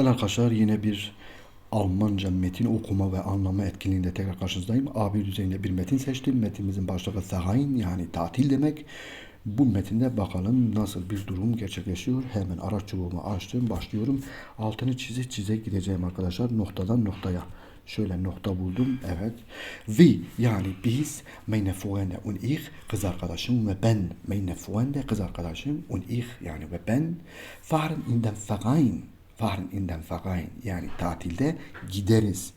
Değerli arkadaşlar yine bir Almanca metin okuma ve anlama etkinliğinde tekrar karşınızdayım. A1 düzeyinde bir metin seçtim. Metinimizin başlığı Verein yani tatil demek. Bu metinde bakalım nasıl bir durum gerçekleşiyor. Hemen araç çubuğumu açtım. Başlıyorum. Altını çize çize gideceğim arkadaşlar. Noktadan noktaya. Şöyle nokta buldum. Evet. Wir yani biz, meine Freunde und ich, kız arkadaşım ve ben, meine Freunde, kız arkadaşım und ich yani ve ben, fahren in den Verein. Fahren in den yani tatilde gideriz.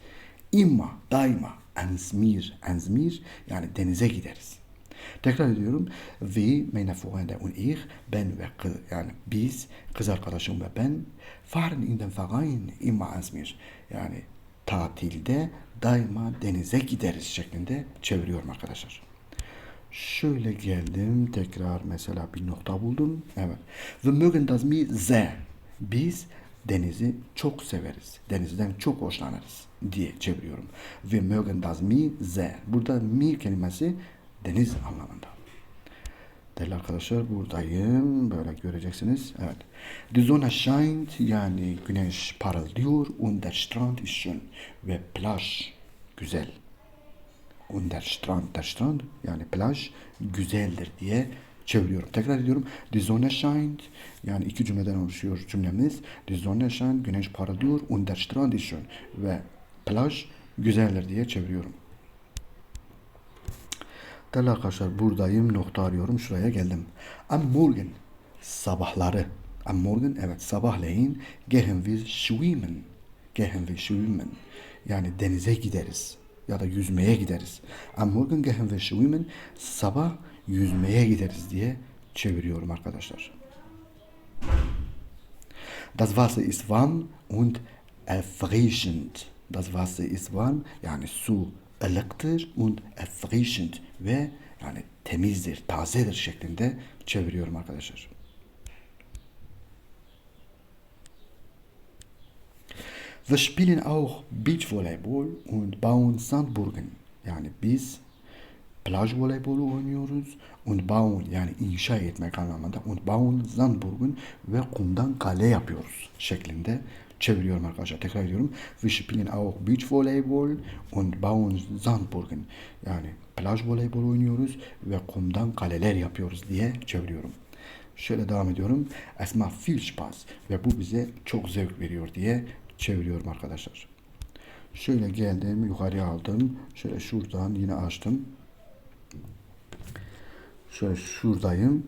Immer, daima, ans Meer yani denize gideriz. Tekrar ediyorum. Wir, meine Freunde und ich, ben ve kız, yani biz, kız arkadaşım ve ben, fahren in den Verein, immer. Yani tatilde daima denize gideriz şeklinde çeviriyorum arkadaşlar. Şöyle geldim tekrar mesela bir nokta buldum. Evet. Wir mögen das Meer sehr. Biz denizi çok severiz. Denizden çok hoşlanırız diye çeviriyorum. Wir mögen das Meer sehr. Burada Meer kelimesi deniz anlamında. Değerli arkadaşlar buradayım. Böyle göreceksiniz. Evet. Die Sonne scheint yani güneş parıldıyor und der Strand ist schön. Ve plaj güzel. Und der Strand, der Strand yani plaj güzeldir diye çeviriyorum. Tekrar ediyorum. Die Sonne scheint yani iki cümleden oluşuyor cümlemiz. Die Sonne scheint güneş parlıyor und der Strand ist schön. Ve plaj güzeldir diye çeviriyorum. Değerli arkadaşlar buradayım nokta arıyorum şuraya geldim. Am Morgen sabahları. Am Morgen evet sabahleyin gehen wir schwimmen. Gehen wir schwimmen. Yani denize gideriz ya da yüzmeye gideriz. Am Morgen gehen wir schwimmen. Sabah yüzmeye gideriz diye çeviriyorum arkadaşlar. Das Wasser ist warm und erfrischend. Das Wasser ist warm yani su ılıktır und erfrischend ve yani temizdir, tazedir şeklinde çeviriyorum arkadaşlar. Wir spielen auch Beachvolleyball und bauen Sandburgen. Yani biz plaj voleybolu oynuyoruz und bauen yani inşa etmek anlamında und bauen Sandburgen ve kumdan kale yapıyoruz şeklinde çeviriyorum arkadaşlar. Tekrar ediyorum. Wir spielen auch Beachvolleyball und bauen Sandburgen. Yani plaj voleybol oynuyoruz ve kumdan kaleler yapıyoruz diye çeviriyorum. Şöyle devam ediyorum. Es macht viel Spaß ve bu bize çok zevk veriyor diye çeviriyorum arkadaşlar. Şöyle geldim, yukarıya aldım. Şöyle şuradan yine açtım. Şöyle şuradayım.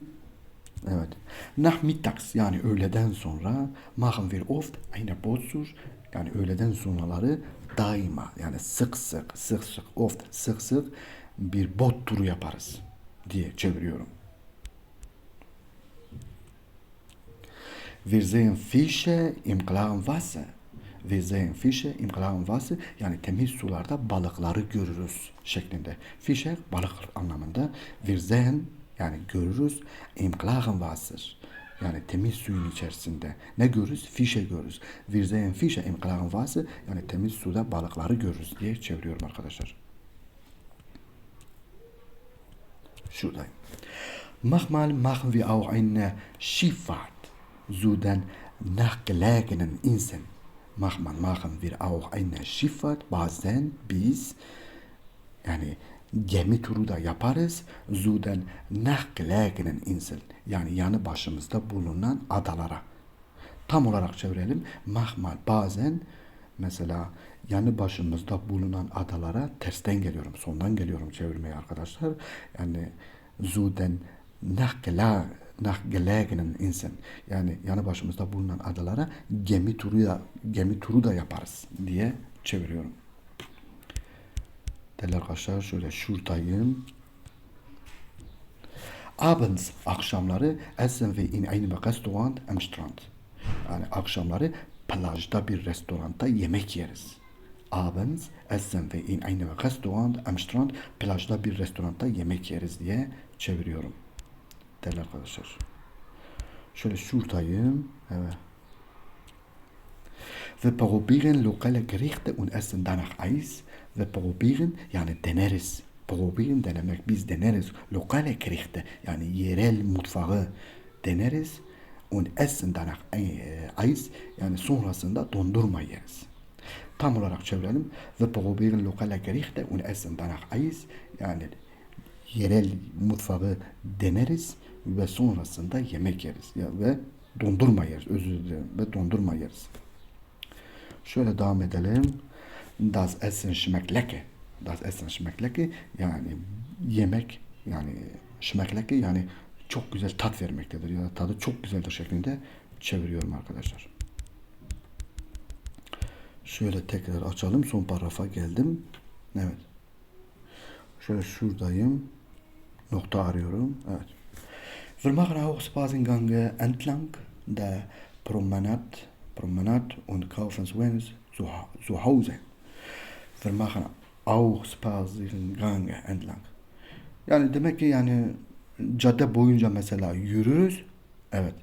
Evet. Nachmittags yani öğleden sonra machen wir oft eine Bootstur yani öğleden sonraları daima yani sık sık sık sık oft sık sık bir bot turu yaparız diye çeviriyorum. Wir sehen Fische im klaren Wasser. Wir sehen Fische im klaren Wasser yani temiz sularda balıkları görürüz şeklinde. Fische balık anlamında. Wir sehen yani görürüz im klaren Wasser. Yani temiz suyun içerisinde. Ne görürüz? Fische görürüz. Wir sehen Fische im klaren Wasser yani temiz suda balıkları görürüz diye çeviriyorum arkadaşlar. Şuradayım. Manchmal machen wir auch eine Schifffahrt zu den nachgelegenen Inseln. Manchmal machen wir auch eine Schifffahrt. Bazen biz yani gemi turu da yaparız. Zu den nachgelegenen Inseln. Yani yanı başımızda bulunan adalara. Tam olarak çevirelim. Manchmal bazen mesela yanı başımızda bulunan adalara tersten geliyorum. Sondan geliyorum çevirmeye arkadaşlar. Yani zu den nachgelegenen nachgelegenen insan yani yanı başımızda bulunan adalara gemi turu da gemi turu da yaparız diye çeviriyorum. Değerli arkadaşlar şöyle şuradayım. Abends akşamları essen wir in einem Restaurant am Strand. Yani akşamları plajda bir restoranda yemek yeriz. Abends essen wir in einem Restaurant am Strand. Plajda bir restoranda yemek yeriz diye çeviriyorum değerli arkadaşlar. Şöyle şuradayım. Evet. Wir probieren lokale Gerichte und essen danach Eis. Wir probieren yani deneriz. Probieren denemek biz deneriz. Lokale Gerichte yani yerel mutfağı deneriz und essen danach e, Eis yani sonrasında dondurma yeriz. Tam olarak çevirelim. Ve probieren lokale Gerichte und essen danach Eis yani yerel mutfağı deneriz ve sonrasında yemek yeriz. Ya, ve dondurma yeriz. Özür dilerim. Ve dondurma yeriz. Şöyle devam edelim. Das Essen schmeckt lecker. Das Essen schmeckt lecker. Yani yemek yani schmeckt lecker yani çok güzel tat vermektedir ya da tadı çok güzeldir şeklinde çeviriyorum arkadaşlar. Şöyle tekrar açalım. Son paragrafa geldim. Evet. Şöyle şuradayım. Nokta arıyorum. Evet. Wir machen auch Spaziergänge entlang der Promenade, Promenade und kaufen Souvenirs zu, zu Hause. Wir machen auch Spaziergänge entlang. Yani demek ki yani cadde boyunca mesela yürürüz. Evet.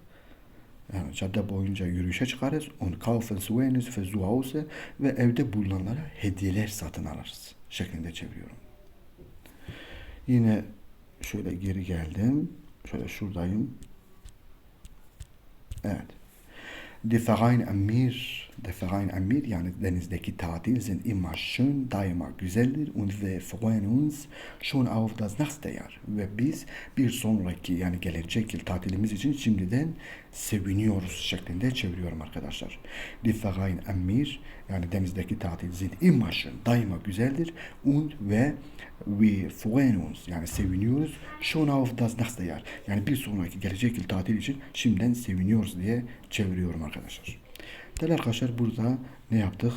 Yani cadde boyunca yürüyüşe çıkarız. Und kaufen Souvenirs für zu Hause ve evde bulunanlara hediyeler satın alırız. Şeklinde çeviriyorum. Yine şöyle geri geldim. Şöyle şuradayım. Evet. Die Verein Amir, der Verein yani denizdeki tatil sind immer schön, daima güzeldir und wir freuen uns schon auf das nächste Jahr. Ve biz bir sonraki yani gelecek yıl tatilimiz için şimdiden seviniyoruz şeklinde çeviriyorum arkadaşlar. Die Verein Amir yani denizdeki tatil sind immer schön, daima güzeldir und ve we freuen uns yani seviniyoruz schon auf das nächste Jahr. Yani bir sonraki gelecek yıl tatil için şimdiden seviniyoruz diye çeviriyorum arkadaşlar. Değerli arkadaşlar burada ne yaptık?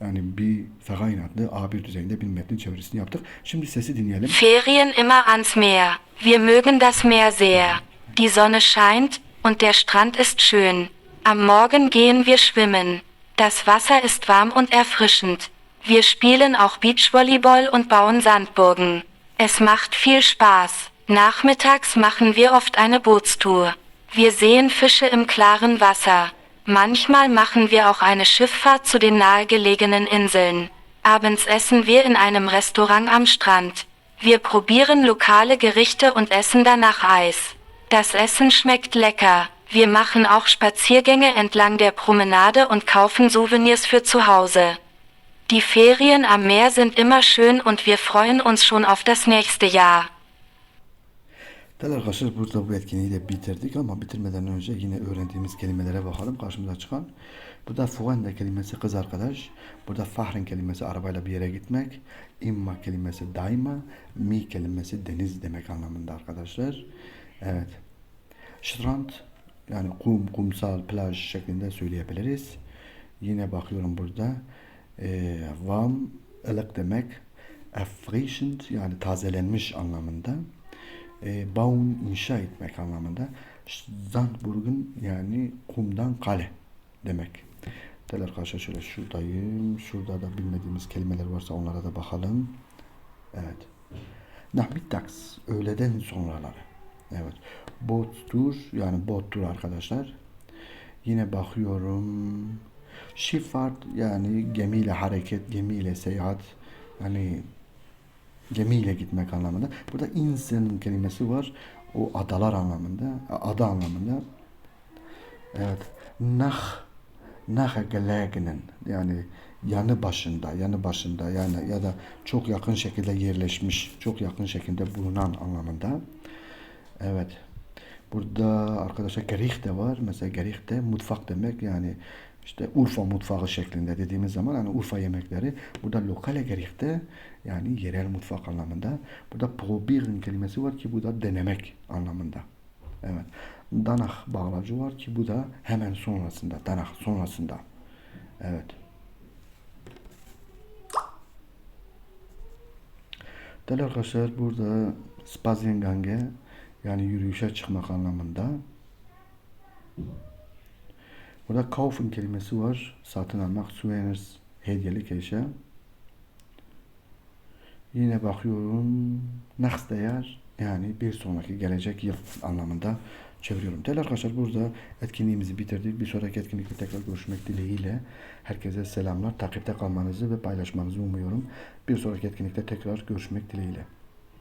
Yani bir Verein adlı A1 düzeyinde bir metnin çevirisini yaptık. Şimdi sesi dinleyelim. Ferien immer ans Meer. Wir mögen das Meer sehr. Die Sonne scheint und der Strand ist schön. Am Morgen gehen wir schwimmen. Das Wasser ist warm und erfrischend. Wir spielen auch Beachvolleyball und bauen Sandburgen. Es macht viel Spaß. Nachmittags machen wir oft eine Bootstour. Wir sehen Fische im klaren Wasser. Manchmal machen wir auch eine Schifffahrt zu den nahegelegenen Inseln. Abends essen wir in einem Restaurant am Strand. Wir probieren lokale Gerichte und essen danach Eis. Das Essen schmeckt lecker. Wir machen auch Spaziergänge entlang der Promenade und kaufen Souvenirs für zu Hause. Die Ferien am Meer sind immer schön und wir freuen uns schon auf das nächste Jahr. Değerli arkadaşlar burada bu etkinliği de bitirdik ama bitirmeden önce yine öğrendiğimiz kelimelere bakalım karşımıza çıkan. Burada fuende kelimesi kız arkadaş. Burada fahren kelimesi arabayla bir yere gitmek. İmma kelimesi daima. Mi kelimesi deniz demek anlamında arkadaşlar. Evet. Strand yani kum, kumsal, plaj şeklinde söyleyebiliriz. Yine bakıyorum burada. E, warm, ılık demek. Erfrischend yani tazelenmiş anlamında e, baun inşa etmek anlamında. Zandburg'un yani kumdan kale demek. Değerli arkadaşlar şöyle şuradayım. Şurada da bilmediğimiz kelimeler varsa onlara da bakalım. Evet. Nachmittags öğleden sonraları. Evet. Boottur yani bottur arkadaşlar. Yine bakıyorum. Schifffahrt yani gemiyle hareket, gemiyle seyahat. Yani gemiyle gitmek anlamında. Burada insan kelimesi var. O adalar anlamında, ada anlamında. Evet. Nah nahe gelegenen yani yanı başında, yanı başında yani ya da çok yakın şekilde yerleşmiş, çok yakın şekilde bulunan anlamında. Evet. Burada arkadaşlar gerih de var. Mesela gerih de mutfak demek yani işte Urfa mutfağı şeklinde dediğimiz zaman hani Urfa yemekleri. Burada lokale gerih de yani yerel mutfak anlamında. Burada probieren kelimesi var ki bu da denemek anlamında. Evet. Danah bağlacı var ki bu da hemen sonrasında. Danah sonrasında. Evet. Değerli arkadaşlar burada spaziengange yani yürüyüşe çıkmak anlamında. Burada kaufen kelimesi var. Satın almak. Souvenirs hediyelik eşya. Yine bakıyorum. Next değer yani bir sonraki gelecek yıl anlamında çeviriyorum. Değerli arkadaşlar burada etkinliğimizi bitirdik. Bir sonraki etkinlikte tekrar görüşmek dileğiyle. Herkese selamlar. Takipte kalmanızı ve paylaşmanızı umuyorum. Bir sonraki etkinlikte tekrar görüşmek dileğiyle.